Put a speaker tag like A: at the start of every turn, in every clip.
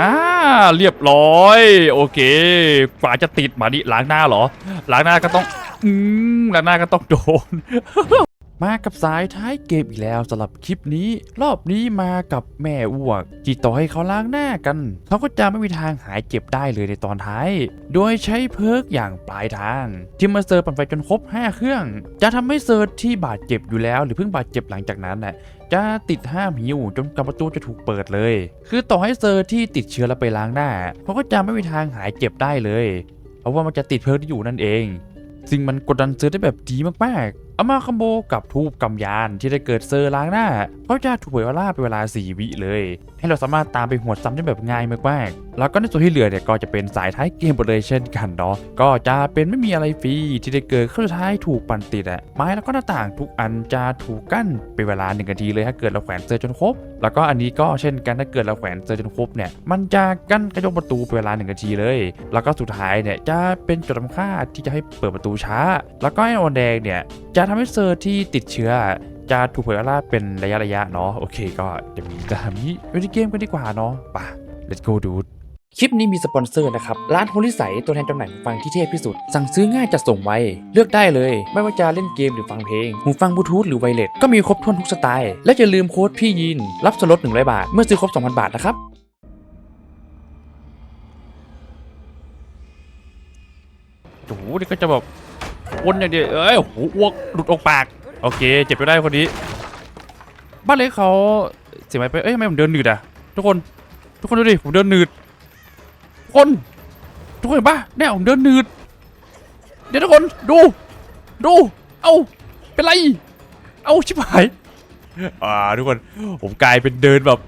A: อ่าเรียบร้อย โอเคกว่าจะติดมาดิล้างหน้าเหรอ ล้างหน้าก็ต้อง อืมล้างหน้าก็ต้องโดน มากับสายท้ายเกมอีกแล้วสำหรับคลิปนี้ รอบนี้มากับแม่อ้วกที่ต่อให้เขาล้างหน้ากัน เขาก็จะไม่มีทางหายเจ็บได้เลยในตอนท้าย โดยใช้เพิร์กอย่างปลายทางที่มาเซอร์ปั่นไฟจนครบ 5 เครื่อง จะทำให้เซอร์ที่บาดเจ็บอยู่แล้ว หรือเพิ่งบาดเจ็บหลังจากนั้นน่ะจะติดห้ามหิวจนกำประตูจะถูกเปิดเลย คือต่อให้เซอร์ที่ติดเชื้อแล้วไปล้างหน้าเขาก็จะไม่มีทางหายเจ็บได้เลย เพราะว่ามันจะติดเพิร์กที่อยู่นั่นเองซึ่งมันกดดันเซอร์ได้แบบดีมากๆอามาคอมโบกับทูบกำยานที่ได้เกิดเซอร์ล้างหน้าเขาจะถูกเผยว่าล่าเป็นเวลา 4 วิเลย ให้เราสามารถตามไปหวดซ้ำได้แบบง่ายมากๆแล้วก็ในส่วนที่เหลือเนี่ยก็จะเป็นสายท้ายเกมหมดเลยเช่นกันเนาะก็จะเป็นไม่มีอะไรฟรีที่ได้เกิดเข้าสุดท้ายถูกปั่นติดอะไม้แล้วก็หน้าต่างทุกอันจะถูกกั้นเป็นเวลาหนึ่งนาทีเลยถ้าเกิดเราแขวนเซอร์จนครบ แล้วก็อันนี้ก็เช่นกันถ้าเกิดเราแขวนเซอร์จนครบเนี่ยมันจะกั้นกระจกประตูเป็นเวลาหนึ่งนาทีเลย แล้วก็สุดท้ายเนี่ยจะเป็นจุดสำคัญที่จะให้เปิดประตูช้า แล้วก็ไอ้ออนแดงเนี่ยจะทำให้เซอร์ที่ติดเชื้อจะถูกเผยว่าเป็นระยะระยะๆเนาะโอเคก็เดี๋ยวมีจะทำนี้ไปที่เกมกันดีกว่าเนาะไป่ะ let's go dude คลิปนี้มีสปอนเซอร์นะครับ ร้านโฮลิสัยตัวแทนจำหน่ายหูฟังที่เทพที่สุด สั่งซื้อง่ายจัดส่งไว เลือกได้เลย ไม่ว่าจะเล่นเกมหรือฟังเพลง หูฟังบลูทูธหรือไวเลสก็มีครบถ้วนทุกสไตล์ และอย่าลืมโค้ดพี่ยิน รับส่วนลด100 บาท เมื่อซื้อครบ 2,000 บาทนะครับโอ้โหนี่ก็จะแบบ วนอย่างเดียวเอ้ยโอ้โหอ้วกหลุดออกปาก โอเค เจ็บไปได้คนนี้ บ้านเล็กเขาเสียไหมไปเอ้ยทำไมผมเดินหนืดอะ ทุกคน ทุกคนดูดิ ผมเดินหนืด ทุกคน ทุกคนเห็นปะเนี่ยผมเดินหนืด เดี๋ยวทุกคน ดู ดู เอ้าเป็นไร เอ้าชิบหาย อ่าทุกคน ผมกลายเป็นเดินแบบ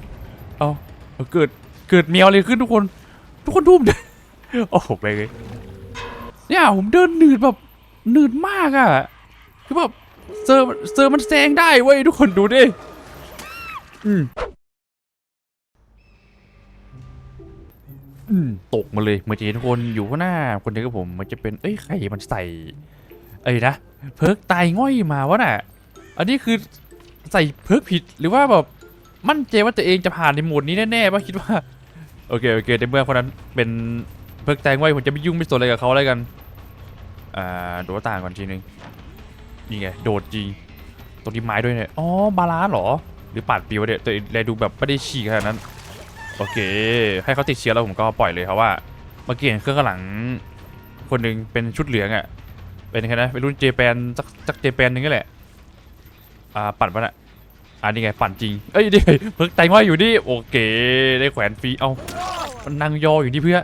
A: เอ้าเอาเกิด เกิดเมียวอะไรขึ้นทุกคน ทุกคนดูผมเดินโอ้โหไปเลยเนี่ยผมเดินหนืดแบบ หนืดมากอะ่ะ คือแบบเซอร์เซอร์มันแซงได้เว้ยทุกคนดูดิ อืมอืมตกมาเลยเมื่อกี้ทุกคนอยู่ข้างหน้า คนนี้กับผม มันจะเป็น เอ้ย ใครมันใส่ เอ้ยนะ เพิร์กตายง่อยมาวะน่ะ อันนี้คือใส่เพิร์กผิดหรือว่าแบบมั่นใจว่าตัวเองจะผ่านในโหมดนี้แน่ๆป่ะคิดว่า โอเค โอเคในเมื่อคนนั้นเป็นเพิกแตงไว้ผมจะไม่ยุ่งไม่สนอะไรกับเขาอะไรกัน อ่าโดดหน้าต่างก่อนทีนึงนี่ไงโดดจริงตรงนี้ไม้ด้วยเนี่ยอ๋อบาลานซ์เหรอ หรือปาดปิวเนี่ยแต่แลดูแบบไม่ได้ฉีกขนาดนั้น โอเค ให้เขาติดเชื้อแล้วผมก็ปล่อยเลยครับว่าเมื่อกี้เห็นเครื่องข้างหลัง คนหนึ่งเป็นชุดเหลืองอะ่ะเป็นใครนะเป็นรุ่นเจแปนสักสักเจแปนนึงก็แหละอ่าปั่นปะน่ะอ่านี่ไงปั่นจริงเอ้ยนี่เพิกแตงไว้อยู่นี่โอเค ได้แขวนฟรีเอามันนั่งยออยู่นี่เพื่อ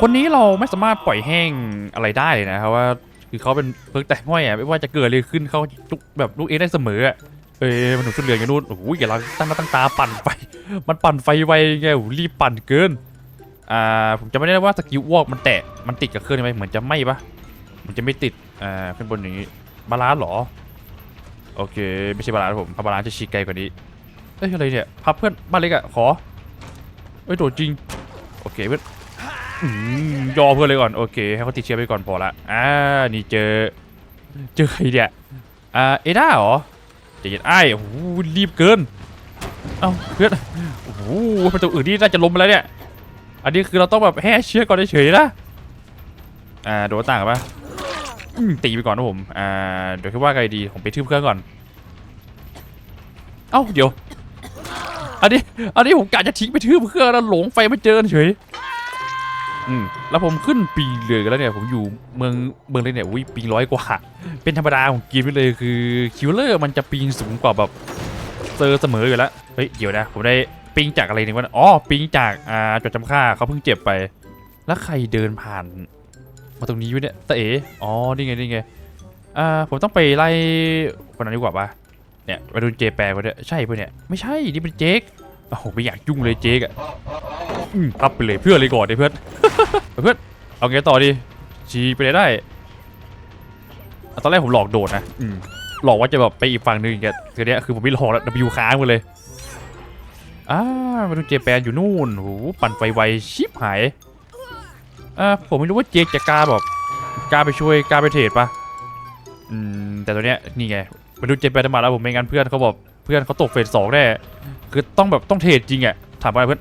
A: คนนี้เราไม่สามารถปล่อยแห้งอะไรได้เลยนะครับว่าคือเขาเป็นเพิร์กแต่ห้อยอะไม่ว่าจะเกิดอะไรขึ้นเขาลุกแบบลุกเอได้เสมออะเอ้ยมันหนุนชุดเรือนกันนู่นโอ้โหอย่าเราตั้งหน้าตั้งตาปั่นไฟมันปั่นไฟไวไงโอ้รีบปั่นเกินอ่าผมจะไม่ได้ว่าสกิลวอกมันแตะมันติดกับเครื่องไหมเหมือนจะไม่ปะมันจะไม่ติดอ่าขึ้นบนอย่างนี้บาลานซ์หรอโอเคไม่ใช่บาลานซ์ผมถ้าบาลานซ์จะฉีกไกลกว่านี้เอ้ยอะไรเนี่ยพับเพื่อนบ้านเล็กอะขอเอ้ยโดดจริงโอเคเพื่อน ยอเพื่อนเลยก่อนโอเค ให้เขาติดเชื้อไปก่อนพอละอ่านี่เจอ เจอใครเนี่ยอ่าเอด้าเหรอใจเย็นไอ้โอ้โหรีบเกินเอ้าเพื่อนโอ้โหประตูอื่นนี่น่าจะล้มไปแล้วเนี่ยอันนี้คือเราต้องแบบแห่เชื้อก่อนเฉยๆนะอ่าโดนต่างกันปะตีไปก่อนนะผมอ่าเดี๋ยวคิดว่าไงดีผมไปทืบเครื่องก่อนเอ้าเดี๋ยวอันนี้อันนี้ผมกะจะทิ้งไปทืบเครื่องแล้วหลงไฟไม่เจอเฉย อืมแล้วผมขึ้นปีเลยกันแล้วเนี่ยผมอยู่เมืองเมืองเลยเนี่ยอุ้ยปีร้อยกว่า เป็นธรรมดาของเกมไปเลยคือคิวเลอร์มันจะปีนสูงกว่าแบบเซอร์เสมออยู่แล้วเฮ้ยเดี๋ยวนะผมได้ปิงจากอะไรเนี่ยวะอ๋อปิงจากอ่าจดจำค่าเขาเพิ่งเจ็บไป แล้วใครเดินผ่านมาตรงนี้วะเนี่ยตเอ๋อ๋อนี่ไงนี่ไงอ่าผมต้องไปไล่คนนั้นดีกว่าปะเนี่ยไปดูเจแปนคนเนี้ยใช่ปะเนี่ยไม่ใช่นี่เป็นเจค โอ้โหไม่อยากยุ่งเลยเจคอะอืมพับไปเลยเพื่อนเลยก่อนเลยเพื่อนเพื่อนเอาไงต่อดีชีไปไหนได้ตอนแรกผมหลอกโดดนะอืมหลอกว่าจะแบบไปอีกฝั่งหนึ่งแกทีเนี้ยคือผมไม่หลอกแล้ว W ค้างหมดเลยอ่ามาดูเจแปนอยู่นู่นโหปั่นไฟไวชิบหายอ่าผมไม่รู้ว่าเจจะกล้าแบบกล้าไปช่วยกล้าไปเทรดปะอืมแต่ตัวเนี้ยนี่ไงมาดูเจแปนมาแล้วผมไม่งั้นเพื่อนเขาบอกเพื่อนเขาตกเฟสสองแน่ คือต้องแบบต้องเทรดจริงอะถามว่าเพื่อน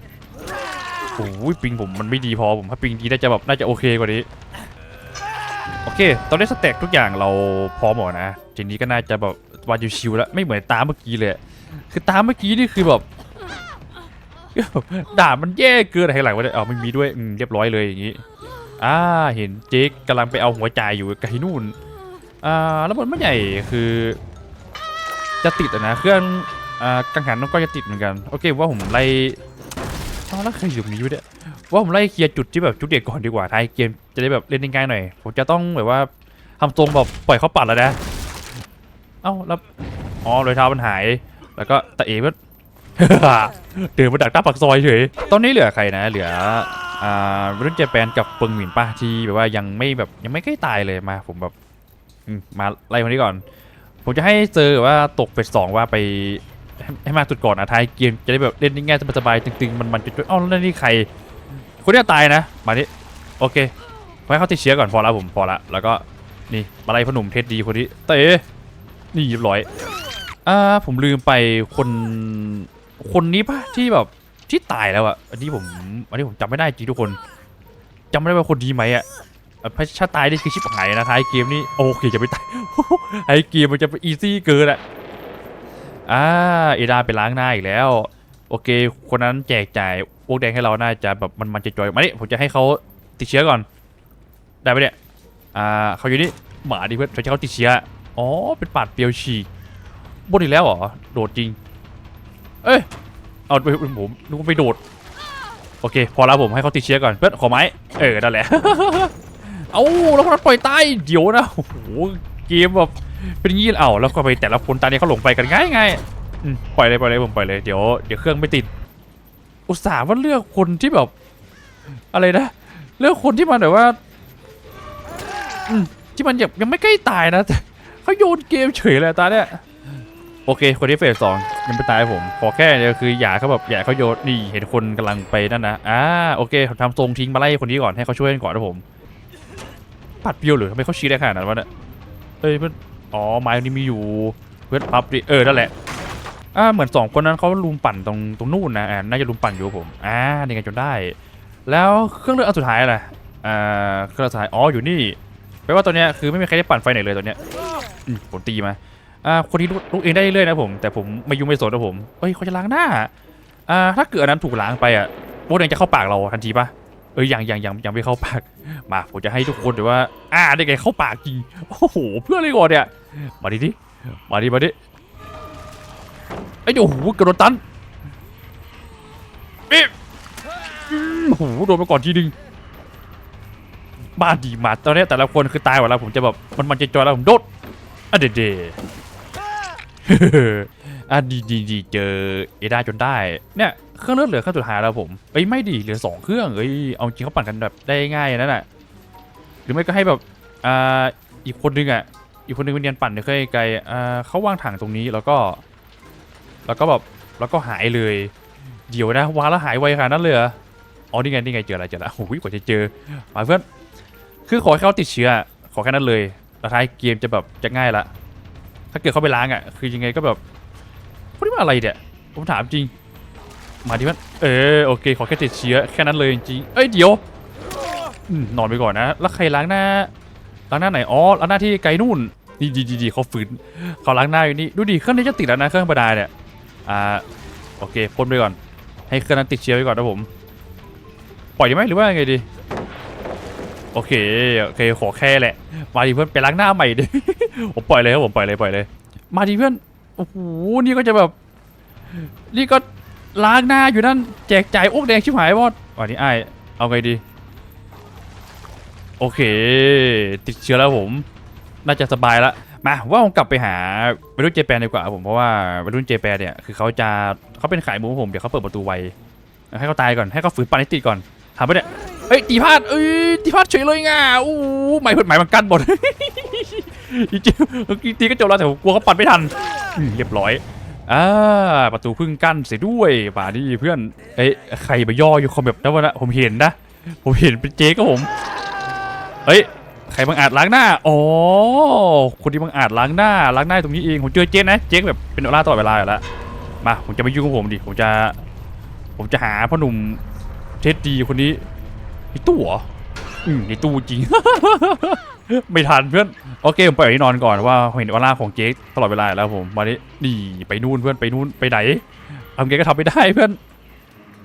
A: โอ้ยปิงผมมันไม่ดีพอผมถ้าปิงดีน่าจะแบบน่าจะโอเคกว่านี้โอเค ตอนนี้สเต็กทุกอย่างเราพร้อมหมดนะทีนี้ก็น่าจะแบบวาดชิวแล้วไม่เหมือนตามเมื่อกี้เลย คือตามเมื่อกี้นี่คือแบบด่ามันแย่เกินอะไรหลังวะเนี่ยเอาไม่มีด้วยเรียบร้อยเลยอย่างนี้อ่าเห็นเจ๊กกำลังไปเอาหัวใจยอยู่ไกลนู่นอ่าแล้วบนไม่ใหญ่คือ จะติดอะนะเครื่อง กังหันน้องก็จะติดเหมือนกัน โอเคว่าผมไล่เอาแล้วใครอยู่ตรงนี้วะเนี่ยว่าผมไล่เคลียร์จุดที่แบบจุดเด็กก่อนดีกว่าท้ายเกมจะได้แบบเล่นง่ายหน่อย ผมจะต้องแบบว่าทำทรงแบบปล่อยเขาปัดแล้วนะ เอ้าแล้วอ๋อรอยเท้ามันหาย แล้วก็ตะเอ๋มันเดินมาดักหน้าปากซอยเฉย ตอนนี้เหลือใครนะ เหลืออ่ารุ่นเจแปนกับเปิงหมินป้าที่แบบว่ายังไม่แบบยังไม่ใกล้ตายเลยมา ผมแบบมมาไล่คนนี้ก่อน ผมจะให้เจอว่าตกเป็ดสองว่าไป ให้ให้มาจุดก่อนนะท้ายเกมจะได้แบบเล่นง่ายๆสบายๆตึงๆมันๆจุดๆอ้าแล้วนี่ใคร คนนี้ตายนะ มานี่โอเคไว้เขาติดเชื้อก่อนพอแล้วผมพอละแล้วก็นี่มาไล่พอหนุ่มเทสดีคนนี้เต๋นี่เรียบร้อยอ่าผมลืมไปคนคนนี้ปะที่แบบที่ตายแล้วอะอันนี้ผมอันนี้ผมจำไม่ได้จริงทุกคนจำไม่ได้ว่าคนดีไหมอะเอ่อถ้าตายนี่คือชิบหายนะท้ายเกมนี่โอเคจะไม่ตายไอเกมมันจะไปอีซี่เกินอะ อ่าเอดาไปล้างหน้าอีกแล้ว โอเค คนนั้นแจกจ่ายพวกแดงให้เราน่าจะแบบมันมันจะจอยมาดิผมจะให้เขาติดเชื้อก่อน ได้ไหมเนี่ยอ่าเขาอยู่นี่หมาดิเพื่อนเขาจะเขาติดเชื้ออ๋อเป็นปาดเปียวฉีกบนอีกแล้วเหรอโดดจริง เอ้ยเอาไปผมนึกว่าไปโดดโอเค พอแล้วผมให้เขาติดเชื้อก่อนเพื่อนขอไม้เออนั่นแหละ เอาแล้วคนนั้นปล่อยตายเดี๋ยวนะโอ้โหเกมแบบ เป็นงี้เอาแล้วก็ไปแต่ละคนตอนนี้เขาหลงไปกันง่ายง่ายปล่อยเลยปล่อยเลยผมปล่อยเลยเดี๋ยวเดี๋ยวเครื่องไม่ติด อุตส่าห์ว่าเลือกคนที่แบบ อะไรนะเลือกคนที่มันแบบว่าที่มันยังยังไม่ใกล้ตายนะแต่เขาโยนเกมเฉยเลยตาเนี่ยโอเค คนที่เฟสสองยังไม่ตายผมขอแค่เดียวคืออย่าเขาแบบอย่าเขาโยนนี่เห็นคนกำลังไปนั่นนะอ่าโอเคผมทำทรงทิ้งมาไล่คนนี้ก่อนให้เขาช่วยกันก่อนนะผมปัดเปียวหรือทำไมเขาชี้ได้ขนาดนั้นวะเนี่ยเอ้ยเพื่อน อ๋อไม้นี้มีอยู่เพื่อนพับดิเออนั่นแหละอ่าเหมือนสองคนนั้นเขาลุมปั่นตรงตรงนู่นนะอ่าน่าจะลุมปั่นอยู่ผมอ่านี่ไงจนได้ แล้วเครื่องเลือกอันสุดท้ายอะไรอ่าเครื่องสุดท้ายอ๋ออยู่นี่แปลว่าตัวเนี้ยคือไม่มีใครได้ปั่นไฟไหนเลยตัวเนี้ยผมตีมาอ่าคนที่ลุกลุกเองได้เรื่อยๆนะผม แต่ผมไม่ยุ่งไม่สนนะผมเฮ้ยเขาจะล้างหน้าอ่าถ้าเกิดอันนั้นถูกล้างไปอะพวกแดงจะเข้าปากเราทันทีปะ เอ้ยยังอยังอยังยังไม่เข้าปาก มาผมจะให้ทุกคนเดี๋ยวว่า อ่าได้ไงเข้าปากจริงโอ้โหเพื่ออะไรก่อนเนี่ยมาดิดิมาดิมาดิไอ้โอ้โหกระโดดตันเอ๊ะอืมโอ้โหโดนไปก่อนทีนึงบ้าดีมาตอนนี้แต่ละคนคือตายหมดแล้วผมจะแบบมันมันจะจอยแล้วผมโดดอะเดเดอะดีดีดีเจอเอดาจนได้เนี่ย เครื่องเลือดเหลือเครื่องสุดท้ายแล้วผมเอ้ยไม่ดีเหลือสองเครื่องเอ้ยเอาจริงเขาปั่นกันแบบได้ง่ายนั่นแหละหรือไม่ก็ให้แบบอ่าอีกคนนึงอะอีกคนนึงเป็นเรียนปั่นเนี่ยเคยไกลอ่าเขาวางถังตรงนี้แล้วก็ แล้วก็แบบแล้วก็หายเลย เดี๋ยวนะวางแล้วหายไวขนาดนั้นเลยเหรออ๋อนี่ไงนี่ไงเจอแล้วเจอแล้วโอ้ยกว่าจะเจอมาเพื่อนคือขอให้เขาติดเชื้อขอแค่นั้นเลยแล้วท้ายเกมจะแบบจะง่ายละถ้าเกิดเขาไปล้างอะคือยังไงก็แบบพวกนี้มันอะไรเนี่ยผมถามจริง มาที่มันเออโอเคขอแค่ติดเชื้อแค่นั้นเลยจริงเอ้ยเดี๋ยวอนอนไปก่อนนะแล้วใครล้างหน้าล้างหน้าไหนอ๋อล้างหน้าที่ไกลนู่นดีดีดีดีเขาฝืนเขาล้างหน้าอยู่นี่ดูดิเครื่องนี้จะติดแล้วนะเครื่องประดาเนี่ยอ่าโอเคพ่นไปก่อน ให้เครื่องนั้นติดเชื้อไว้ก่อนนะผมปล่อยดีไหมหรือว่าไงดีโอเคโอเคขอแค่แหละ มาดีเพื่อนไปล้างหน้าใหม่ดิผมปล่อยเลยครับผมปล่อยเลยปล่อยเลย มาดีเพื่อนโอ้โหนี่ก็จะแบบ นี่ก็ ล้างหน้าอยู่นั่นแจกจ่ายอ้วกแดงชิบหายวอดวันนี้ไอายเอาไงดี โอเค ติดเชื้อแล้วผม น่าจะสบายละมาว่าผมกลับไปหาวัยรุ่นเจแปนดีกว่าครับผมเพราะว่าวัยรุ่นเจแปนเนี่ยคือเขาจะเขาเป็นขายหมูของผมเดี๋ยวเขาเปิดประตูไวให้เขาตายก่อนให้เขาฝืนปันให้ติดก่อนถามไปเนี่ยเอ้ยตีพลาดเอ้ยตีพลาดเฉยเลยง่าอู้หมายเพิ่นหมายมันกั้นหมดจริงๆเมื่อกี้ตีก็จบแล้วแต่ผมกลัวเขาปันไม่ทันอืมเรียบร้อย อ่าประตูพึ่งกั้นเสียด้วยป่านี่เพื่อนเอ้ยใครไปย่ออยู่คอมแบบนั้นวะนะผมเห็นนะผมเห็นเป็นเจ๊ก็ผมเฮ้ยใครบังอาจล้างหน้าอ๋อคนที่บังอาจล้างหน้าล้างหน้าตรงนี้เองผมเจอเจ๊นะเจ๊แบบเป็นออร่าตลอดเวลาอยู่แล้วมาผมจะไม่ยุ่งกับผมดิผมจะ ผมจะหาพ่อหนุ่มเท็ดดีคนนี้ไอ้ตู้เหรออืมไอ้ตู้จริง ไม่ทันเพื่อนโอเคผมปล่อยที่นอนก่อนว่าเห็นว่าล่าของเจ๊กตลอดเวลาแล้วผมมาดินี่ไปนู่นเพื่อนไปนู่นไปไหนทำเก๊ก็ทำไม่ได้เพื่อน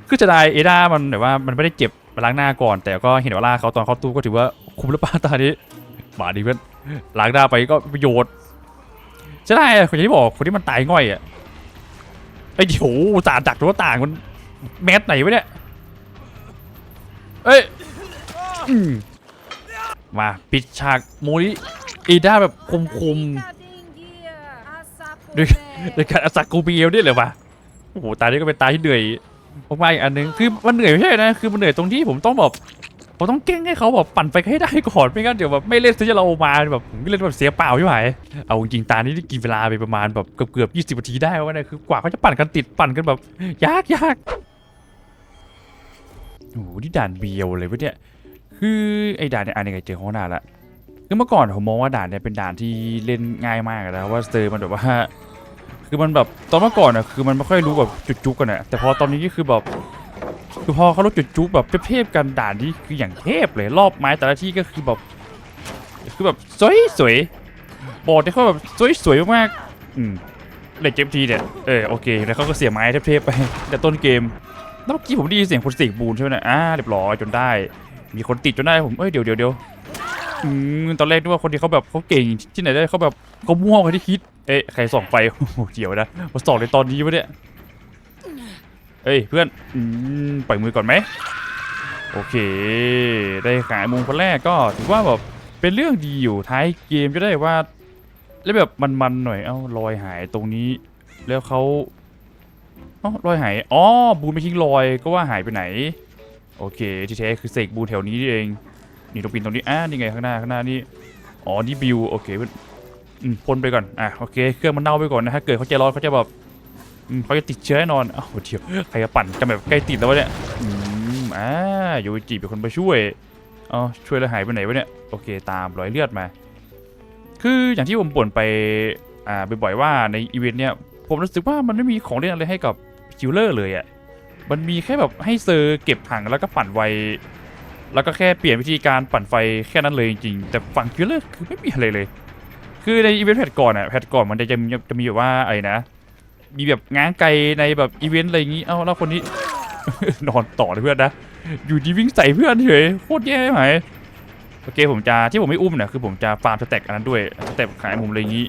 A: คือจะได้เอด้ามันแบบว่ามันไม่ได้เจ็บล้างหน้าก่อน แต่ก็เห็นว่าล่าเขาตอนเขาตู้ก็ถือว่าคุ้มหรือเปล่าตอนนี้มาดิเพื่อนล้างหน้าไปก็ประโยชน์จะได้คนที่บอกคนที่มันตายง่อยอะไอ้เดี๋ยวจ่าดักตัวต่างมันแมสไหนวะเนี่ยเอ้ย มมาปิดฉากโมลิอีด้าแบบคมคม
B: ด้วย
A: ๆในการอาซากูเบียวเนี่ยเลยวะโอ้โหตานี้ก็เป็นตาที่เหนื่อยมากๆอีกอันหนึงคือมันเหนื่อยไม่ใช่นะคือมันเหนื่อยตรงที่ผมต้องแบบผมต้องเก่งให้เขาแบบปั่นไปให้ได้ก่อนไม่งั้นเดี๋ยวแบบไม่เล่นซื้อเรามาแบบเล่นแบบเสียเปล่าใช่ไหมเอาจริงๆตานี้ได้กินเวลาไปประมาณแบบเกือบเกือบยี่สิบนาทีได้วะเนี่ยคือกว่าเขาจะปั่นกันติดปั่นกันแบบยากยากโอ้โหนี่ด่านเบียวเลยวะเนี่ย คือไอ้ด่านเนี่ยอันนี้เคยเจอเขานานละคือเมื่อก่อนผมมองว่าด่านเนี่ยเป็นด่านที่เล่นง่ายมากนะว่าสเตอร์มันแบบว่า คือมันแบบตอนเมื่อก่อนอะคือมันไม่ค่อยรู้แบบจุดจุกกันอะแต่พอตอนนี้ก็คือแบบคือพอเขารู้จุดจุกแบบเทพๆกันด่านนี้คืออย่างเทพเลยรอบไม้แต่ละที่ก็คือแบบคือแบบสวยสวยๆบอกได้เขาแบบสวยสวยๆมากๆอืมเลยเกมทีเนี่ยเออโอเคแล้วเขาก็เสียไม้เทพๆไปแต่ต้นเกมแล้วเมื่อกี้ผมได้ยินเสียงคนเสกบูนใช่ไหมนี่ยอ่าเรียบร้อยจนได้ มีคนติดจนได้ผมเอ้ยเดี๋ยวเดี๋ยวเดี๋ยวอืมตอนแรกนึกว่าคนที่เขาแบบเขาเก่งที่ไหนได้เขาแบบเขามั่วกว่าที่คิดเอ๊ะใครส่องไฟโอ้โหเกี่ยวนะมาส่องในตอนนี้วะเนี่ยเอ้ยเพื่อนอืมปล่อยมือก่อนไหมโอเค ได้ขายมุมคนแรกก็ถือว่าแบบเป็นเรื่องดีอยู่ท้ายเกมจะได้ว่า แล้วแบบมันๆหน่อยเอ้ารอยหายตรงนี้ แล้วเขาเอ้ารอยหายอ๋อบูมไปทิ้งรอยก็ว่าหายไปไหน โอเคที่แท้คือเสกบูแถวนี้เองนี่ตรงปีนตรงนี้อ่านี่ไงข้างหน้าข้างหน้านี่อ๋อนี่บิวโอเคเพื่อนอืมพ่นไปก่อนอะโอเคเครื่องมันเน่าไปก่อนนะถ้าเกิดเขาใจร้อนเขาจะแบบอืมเขาจะติดเชื้อแน่นอนอ้าวเดี๋ยวใครจะปั่นกันแบบใกล้ติดแล้ววะเนี่ยอืมอ่าโยจิเป็นคนไปช่วยอ๋อช่วยแล้วหายไปไหนวะเนี่ยโอเคตามรอยเลือดมา คืออย่างที่ผมบ่นไปอ่าบ่อยๆว่าในอีเวนต์เนี่ยผมรู้สึกว่ามันไม่มีของเล่นอะไรให้กับคิลเลอร์เลยอะ มันมีแค่แบบให้เซอร์เก็บถังแล้วก็ปั่นไว แล้วก็แค่เปลี่ยนวิธีการปั่นไฟแค่นั้นเลยจริงๆ แต่ฝั่งคิลเลอร์คือไม่มีอะไรเลย คือในอีเวนต์แพทก่อนอะแพทก่อนมันจะจะมีจะมีแบบว่าอะไรนะ มีแบบง้างไกลในแบบอีเวนต์อะไรอย่างงี้ เอ้าแล้วคนนี้ นอนต่อเลยเพื่อนนะ อยู่ดีวิ่งใส่เพื่อนเฉยโคตรแย่ไหมโอเคผมจะที่ผมไม่อุ้มเนี่ยคือผมจะฟาร์มสเต็กอันนั้นด้วยสเต็กขายมุมอะไรอย่างงี้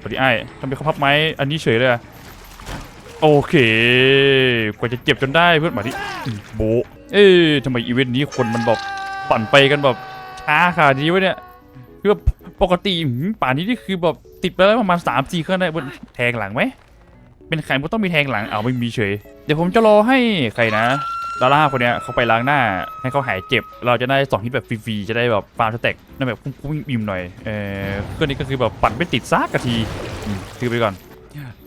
A: พอดีไอ้ทำไมเขาพับไม้อันนี้เฉยเลยอะ โอเค กว่าจะเจ็บจนได้เพื่อนมาที่โบเอ๊ะทำไมอีเวนต์นี้คนมันแบบปั่นไปกันแบบช้าขนาดนี้วะเนี่ยคือปกติป่านนี้นี่คือแบบติดไปแล้วประมาณ3ามสี่เครื่องได้บนแทงหลังไหมเป็นใครมันก็ต้องมีแทงหลังเอาไม่มีเฉย เดี๋ยวผมจะรอให้ใครนะดาร่าคนเนี้ยเขาไปล้างหน้าให้เขาหายเจ็บ เราจะได้สองฮิตแบบฟรีๆจะได้แบบฟาร์มสเต็กนั่นแบบคุ้มๆอิ่มหน่อยเออเครื่องนี้ก็คือแบบปั่นไม่ติดซากกะทีอืมถือไปก่อน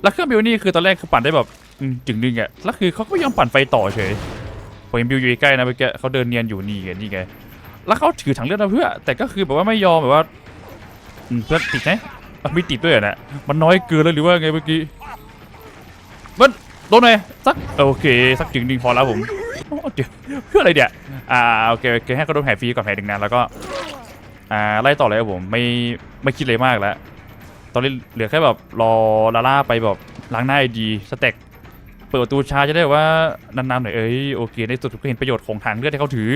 A: แล้วเครื่องบิวนี่คือตอนแรกคือปั่นได้แบบจึงนึงอะแล้วคือเขาก็ไม่ยอมปั่นไฟต่อเฉยผมเห็นบิวอยู่ใกล้นะเมื่อกี้เขาเดินเนียนอยู่นี่ไงนี่ไงแล้วเขาถือถังเลือดมาเพื่อ แต่ก็คือแบบว่าไม่ยอมแบบว่าเพื่อติดไหมอะไม่ติดด้วยนะมันน้อยเกินแล้วหรือว่าไงเมื่อกี้มันโดนไหนสักโอเคสักจึงนึงพอแล้วผมเพื่ออะไรเดี๋ยอ่าโอเคโอเคให้เขาโดนแผลฟรีก่อนแผลหนึ่งนานแล้วก็อ่าไล่ต่อเลยครับผมไม่ไม่คิดเลยมากแล้ว ตอนนี้เหลือแค่แบบรอลาล่าไปแบบล้างหน้าดีสเต็กเปิดประตูช้าจะได้ว่านานๆหน่อยเอ้ยโอเคในสุดก็เห็นประโยชน์ของทางเลือดที่เขาถือ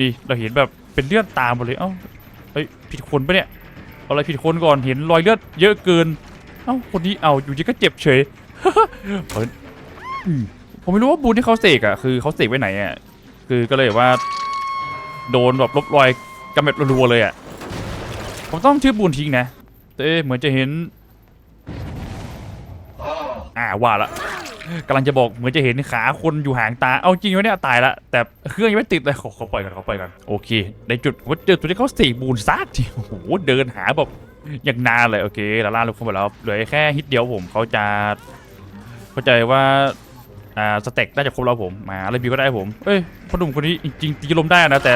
A: นี่เราเห็นแบบเป็นเลือดตามหมดเลยเอ้าเฮ้ยผิดคนปะเนี่ยเอาอะไรผิดคนก่อนเห็นรอยเลือดเยอะเกินเอ้าคนนี้เอาอยู่ดีก็เจ็บเฉยผมไม่รู้ว่าบูนที่เขาเสกอะคือเขาเสกไว้ไหนอะคือก็เลยว่าโดนแบบลบรอยกำเม็ดรัวๆเลยอะผมต้องชื่อบูนทิ้งนะ แต่เอ๊ะเหมือนจะเห็น อ่าว่าละกำลังจะบอกเหมือนจะเห็นขาคนอยู่ห่างตา เอาจริงวะเนี่ยตายละ แต่เครื่องยังไม่ติดเลยขอขอปล่อยกันขอปล่อยกันโอเค ในจุดว่าเจอจุดที่เขาเสกบูนซากทีโอ้โหเดินหาแบบอย่างนานเลยโอเคลาล่าลุกเข้ามาแล้วเหลือแค่ฮิตเดียวผมเขาจะเข้าใจว่าอ่าสเต็กน่าจะครบแล้วผมมาอะไรบีก็ได้ผมเอ้ยพ่อหนุ่มคนนี้จริงตีลมได้นะแต่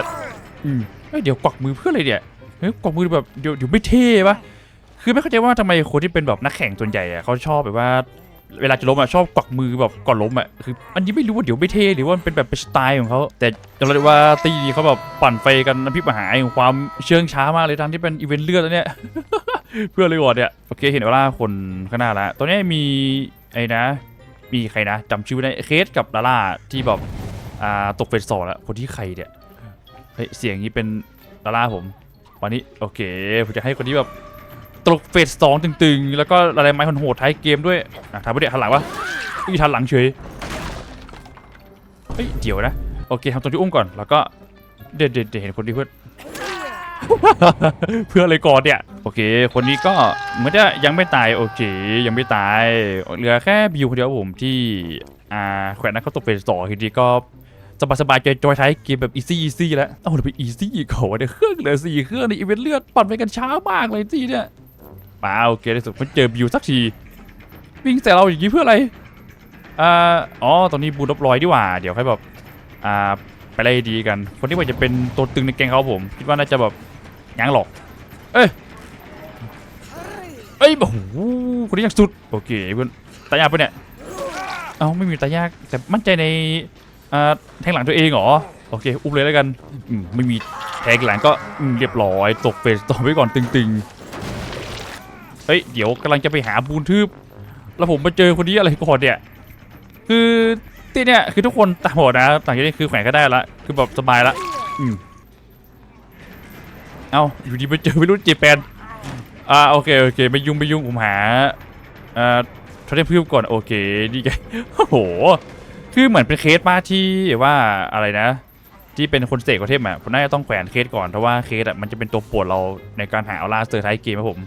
A: อืมเอ้ยเดี๋ยวกวักมือเพื่ออะไรเนี่ยเฮ้ยกวักมือแบบเดี๋ยวเดี๋ยวไม่เท่ปะ คือไม่เข้าใจว่าทำไมคนที่เป็นแบบนักแข่งส่วนใหญ่อะเขาชอบแบบว่า เวลาจะล้มอะชอบกวักมือแบบก่อนล้มอะคืออันนี้ไม่รู้ว่าเดี๋ยวไม่เท่หรือว่ามันเป็นแบบเป็นสไตล์ของเขาแต่จะเรียกว่าตีนี้เขาแบบปั่นไฟกันน้ำพริกมหาแห่งความเชื่องช้ามากเลยทั้งที่เป็นอีเวนต์เลือดแล้วเนี่ย เพื่อเลยก่อนเนี่ยโอเคเห็นว่าคนข้างหน้าแล้วตอนนี้มีไอ้นะ มีใครนะจำชื่อไม่ได้เคสกับดาร่าที่แบบอ่าตกเฟสสองแล้วคนที่ใครเนี่ยเฮ้ยเสียงนี้เป็นดาร่าผมวันนี้โอเคผมจะให้คนที่แบบ ตกเฟสสองตึงๆ แล้วก็อะไรไม้คนโหดท้ายเกมด้วยอะทำไปเดี๋ยวทันหลังวะอีทันหลังเฉยเฮ้ยเดี๋ยวนะ โอเคทำตัวที่อุ้มก่อน แล้วก็เด็ดเด็ดเห็นคนที่เพื่อนเพื่ออะไรก่อนเนี่ย โอเค คนนี้ก็เหมือนจะยังไม่ตาย โอเค ยังไม่ตายเหลือแค่บิวคนเดียวผมที่อ่าแขวนนักเขาตกเป็นสองทีนี้ก็สบายสบายจอยท้ายเกมแบบอีซี่อีซี่แล้ว เอ้าเราไปอีซี่อีกเขาเนี่ยเครื่องเหลือสี่เครื่องในอีเวนต์เลือดปั่นไปกันช้ามากเลยที่เนี่ย มาโอเคในสุดมันเจอบิวสักทีวิ่งใส่เราอย่างนี้เพื่ออะไรอ่าอ๋อตอนนี้บูลบลอยดีกว่า เดี๋ยวค่อยแบบอ่าไปไล่ดีกัน คนที่ว่าจะเป็นตัวตึงในแกงเขาผม คิดว่าน่าจะแบบยังหรอก เอ้ยเอ้ยโอ้โหคนนี้ยังสุดโอเคเพื่อนตายากปะเนี่ยเอ้าไม่มีตายากแต่มั่นใจในอ่าแทงหลังตัวเองเหรอโอเคอุ้มเลยแล้วกันอืไม่มีแทงหลังก็เรียบร้อยตกเฟสต่อไว้ก่อนตึงๆ เฮ้ย เดี๋ยวกำลังจะไปหาบูนทืบแล้วผมมาเจอคนนี้อะไรก่อนเนี่ย คือที่เนี่ยคือทุกคนตามหมดนะต่างจากนี้คือแขวนก็ได้ละ คือแบบสบายละ อืม เอาอยู่ดีไปเจอไม่รู้เจแปน อ่าโอเคโอเคไม่ยุ่งไม่ยุ่งผมหาอ่าโทรเทมพืชก่อนโอเคนี่ไงโอ้โห คือเหมือนเป็นเคสมาที่ว่าอะไรนะ ที่เป็นคนเสกโทรเทมอะผมน่าจะต้องแขวนเคสก่อนเพราะว่าเคสอะมันจะเป็นตัวปวดเราในการหาเอาล่าเซอร์ท้ายเกมครับผม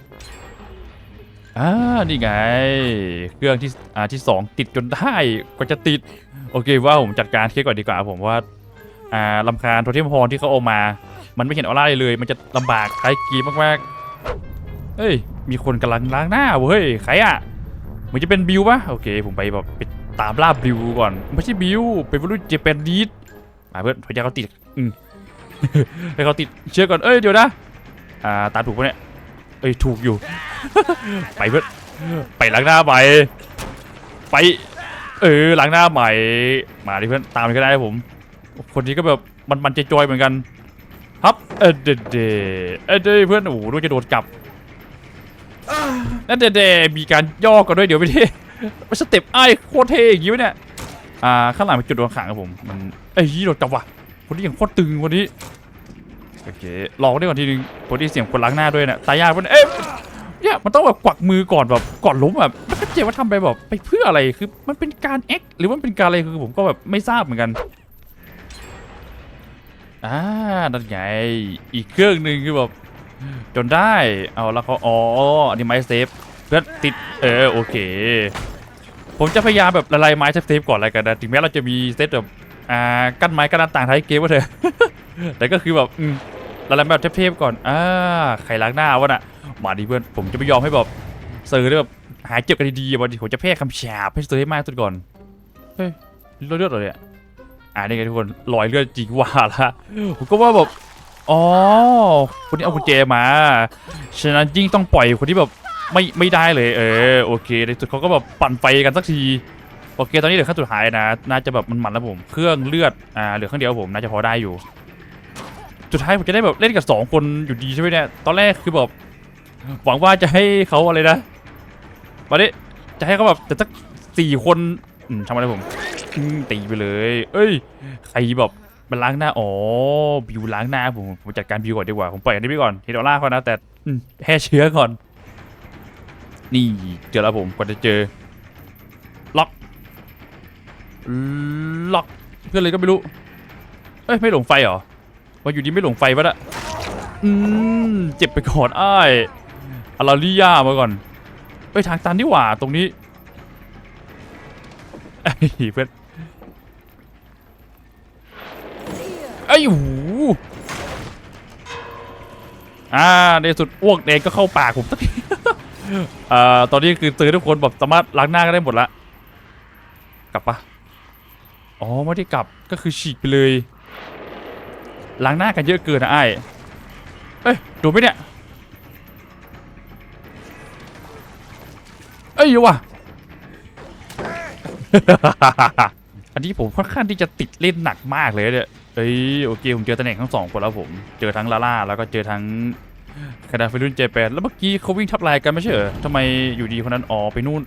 A: อ่านี่ไง เครื่องที่อ่าที่สองติดจนได้กว่าจะติด โอเคว่าผมจัดการเคสก่อนดีกว่าผมว่าอ่าลำคาญโทเทมพรที่เขาเอามา มันไม่เห็นออร่าเลย มันจะลำบากท้กีมากๆเฮ้ย มีคนกำลังล้างหน้าเว้ยใครอะเหมือนจะเป็นบิวปะโอเค ผมไปแบบไปตามล่าบิวก่อน ไม่ใช่บิวเป็นวรุ่นเจแปนดีดมาเพื่อนพยายามเขาติดอืมให้เขาติดเชื่อก่อนเอ้ยเดี๋ยวนะอ่าตามถูกปะเนี่ย เอ้ยถูกอยู่ ไปเพื่อนไปล้างหน้าใหม่ไปเออล้างหน้าใหม่มาดิเพื่อนตามไปก็ได้ผม คนนี้ก็แบบมันมันจะจอยเหมือนกันฮับเอเดเดเออเดเพื่อนโอ้โหด้วยจะโดนกลับนั่นเดเดมีการย่อกันด้วยเดี๋ยวไม่เท่สเต็ปไอ้โคตรเท่อย่างงี้วเนี่ยอ่าข้างหลังเป็นจุดโดนขังครับผมมันเอ้ยโดนกลับว่ะคนนี้ยังโคตรตึงคนนี้ โอเคลองได้ก่อนทีนึงคนที่เสียงคนล้างหน้าด้วยเนี่ยตายยากมันเอ๊ะเนี่ยมันต้องแบบกวักมือก่อนแบบก่อนล้มแบบไม่เข้าใจว่าทำไปแบบไปเพื่ออะไรคือมันเป็นการแอคหรือมันเป็นการอะไรคือผมก็แบบไม่ทราบเหมือนกันอ่านั่นไงอีกเครื่องหนึ่งคือแบบจนได้เอาแล้วเขาอ๋ออันนี้ไม้เซฟเพื่อติดเออโอเค ผมจะพยายามแบบละลายไม้เซฟๆก่อนอะไรกันนะถึงแม้เราจะมีเซตแบบอ่ากั้นไม้กั้นหน้าต่างท้ายเกมว่าเถอะแต่ก็คือแบบอืม ละลายแบบเทพๆก่อนอ่าใครล้างหน้าวะน่ะมาดิเพื่อนผมจะไม่ยอมให้แบบเซอร์ได้แบบหายเจ็บกันดีๆวันนี้ผมจะแพ้คำฉาบให้เซอร์ให้มากสุดก่อนเฮ้ยเลือดเหรอเนี่ยอ่านี่ไงทุกคนรอยเลือดจริงว่าละผมก็ว่าแบบอ๋อคนนี้เอากุญแจมาฉะนั้นยิ่งต้องปล่อยคนที่แบบไม่ไม่ได้เลยเออโอเคในสุดเขาก็แบบปั่นไฟกันสักทีโอเค ตอนนี้เหลือขั้นสุดท้ายนะ น่าจะแบบมันมันๆแล้วผม เครื่องเลือดอ่าเหลือเครื่องเดียวผมน่าจะพอได้อยู่ สุดท้ายผมจะได้แบบเล่นกับสองคนอยู่ดีใช่ไหมเนี่ยตอนแรกคือแบบหวังว่าจะให้เขาอะไรนะมาดิจะให้เขาแบบแต่สักสี่คนอืมทำอะไรผมตีไปเลย เอ้ยใครแบบมันล้างหน้าอ๋อบิวล้างหน้าผมผมจัดการบิวก่อนดีกว่าผมปล่อยอันนี้ไปก่อนเฮดอล่าเขานะแต่แค่เชื้อก่อน นี่เจอแล้วผมกว่าจะเจอล็อกล็อกเพื่อนเลยก็ไม่รู้เอ้ยไม่หลงไฟเหรอ ว่าอยู่ดีไม่หลงไฟปะละอืมเจ็บไปก่อนอ้ายอาราลิยามาก่อนเอ้ยทางตันนี่หว่าตรงนี้ไอ้เพื่อนไอ้ยหูอ่าในสุดอ้วกแดงก็เข้าปากผมสักทีเอ่อตอนนี้คือตือนทุกคนแบบสามารถล้างหน้าก็ได้หมดละ กลับปะอ๋อไม่ได้กลับก็คือฉีกไปเลย ล้างหน้ากันเยอะเกินนะไอ้เอ้ยดนไหมเนี่ยเอ้ยเดี๋ยวว่ะ อันนี้ผมค่อนข้างที่จะติดเล่นหนักมากเลยเนี่ยเอ้ยโอเคผมเจอตำแหน่งทั้งสองคนแล้วผม เจอทั้งลาล่าแล้วก็เจอทั้งคาดาฟิรุ่นเจแปนแล้วเมื่อกี้เขาวิ่งทับลายกันไม่ใช่เหรอทำไมอยู่ดีคนนั้นอ๋อไปนู่น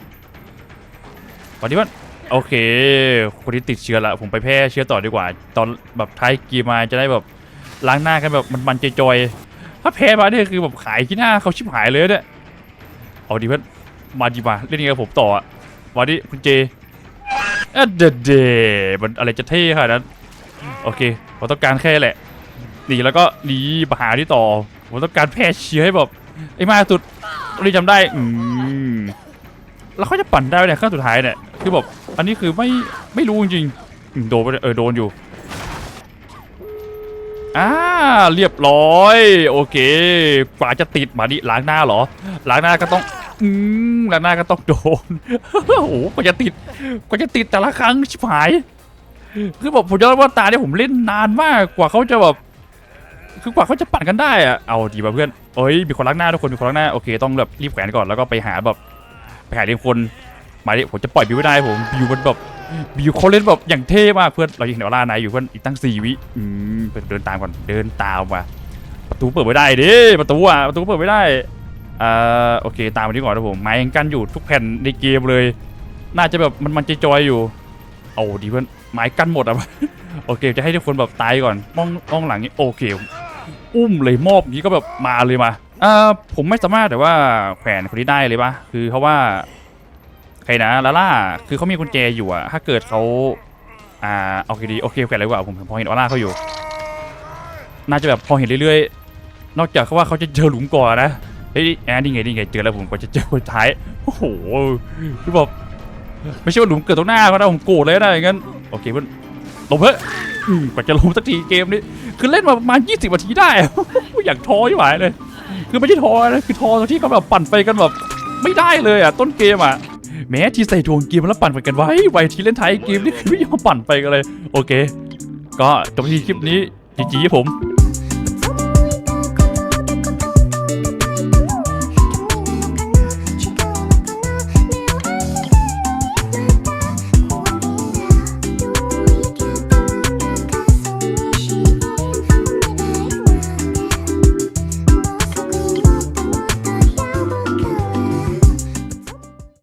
A: วันนี้ว่าโอเค คนที่ติดเชื้อละผมไปแพร่เชื้อต่อดีกว่า ตอนแบบท้ายเกีมาจะได้แบบ ล้างหน้ากันแบบมันๆจอยๆถ้าแพ้มาเนี่ยคือแบบขายที่หน้าเขาชิบหายเลยเนี่ยเอาดีเพื่อนมาดีมาเล่นยังไงกับผมต่อะวันนี้คุณเจเอะเดเดมันอะไรจะเท่ขนาดนั้นโอเคผมต้องการแค่แหละหนีแล้วก็หนีมาหาที่ต่อผมต้องการแพร่เชื้อให้แบบไอ้มาสุดรีจำได้อืมแล้วเขาจะปั่นได้ไหมเนี่ยขั้นสุดท้ายเนี่ยคือแบบอันนี้คือไม่ไม่รู้จริงๆโดนไปเลยเออโดนอยู่ อ่าเรียบร้อย โอเคกว่าจะติดมาดิล้างหน้าเหรอ ล้างหน้าก็ต้องอืมล้างหน้าก็ต้องโดนโอ้โหกว่าจะติดกว่าจะติดแต่ละครั้งชิบหาย คือแบบผมยอมรับว่าตาเนี่ยผมเล่นนานมากกว่าเขาจะแบบคือกว่าเขาจะปั่นกันได้อะเอาดีป่ะเพื่อนเอ้ยมีคนรักหน้าทุกคนมีคนรักหน้าโอเคต้องแบบรีบแขวนก่อนแล้วก็ไปหาแบบไปหาเรียนคนมาดิผมจะปล่อยบิวไม่ได้ผมบิวมันแบบ บิวเขาเล่นแบบอย่างเท่มากเพื่อนเรายังเห็นออร่านายอยู่เพื่อนอีกตั้งสี่วิอืมเพื่อนเดินตามก่อนเดินตามมาประตูเปิดไม่ได้ดิประตูอะประตูเปิดไม่ได้อ่าโอเคตามไปที่ก่อนนะผมไม้ยังกั้นอยู่ทุกแผ่นในเกมเลย น่าจะแบบมันมันจอยอยู่เอาดีเพื่อนไม้กั้นหมดอะโอเคจะให้ทุกคนแบบตายก่อนมองมองหลังนี้โอเคอุ้มเลยมอบนี้ก็แบบมาเลยมาอ่าผมไม่สามารถแต่ว่าแขวนคนนี้ได้เลยปะคือเขาะว่า ครนะลาล่าคือเขามีกุญแจอยู่อะถ้าเกิดเขาอ่าโอเคดีโอเคแขวนเลยดีกว่าผมพอเห็นออร่าเขาอยู่ น่าจะแบบพอเห็นเรื่อยๆ นอกจากเขาว่าเขาจะเจอหลุมก่อนนะเฮ้ยแอนนี่ไงนี่ไงเจอแล้วผมก็จะเจอคนท้ายโอ้โหคือแบบไม่ใช่ว่าหลุมเกิดตรงหน้าเขานะผมโกรธเลยนะอย่างงั้นโอเคเพื่อนลงเพื่อะกว่าจะลงสักทีเกมนี้คือเล่นมาประมาณ20นาทีได้อะอยากท้อที่หมายเลย คือไม่ใช่ท้อนะคือท้อตรงที่เขาแบบปั่นไปกันแบบไม่ได้เลยอะต้นเกมอะ แม้ที่ใส่ทวงเกมแล้วปั่นไปกันไว้ไวที่เล่นท้ายเกมนี่คือไม่ยอมปั่นไปกันเลย โอเค ก็จบที่คลิปนี้จีจีผม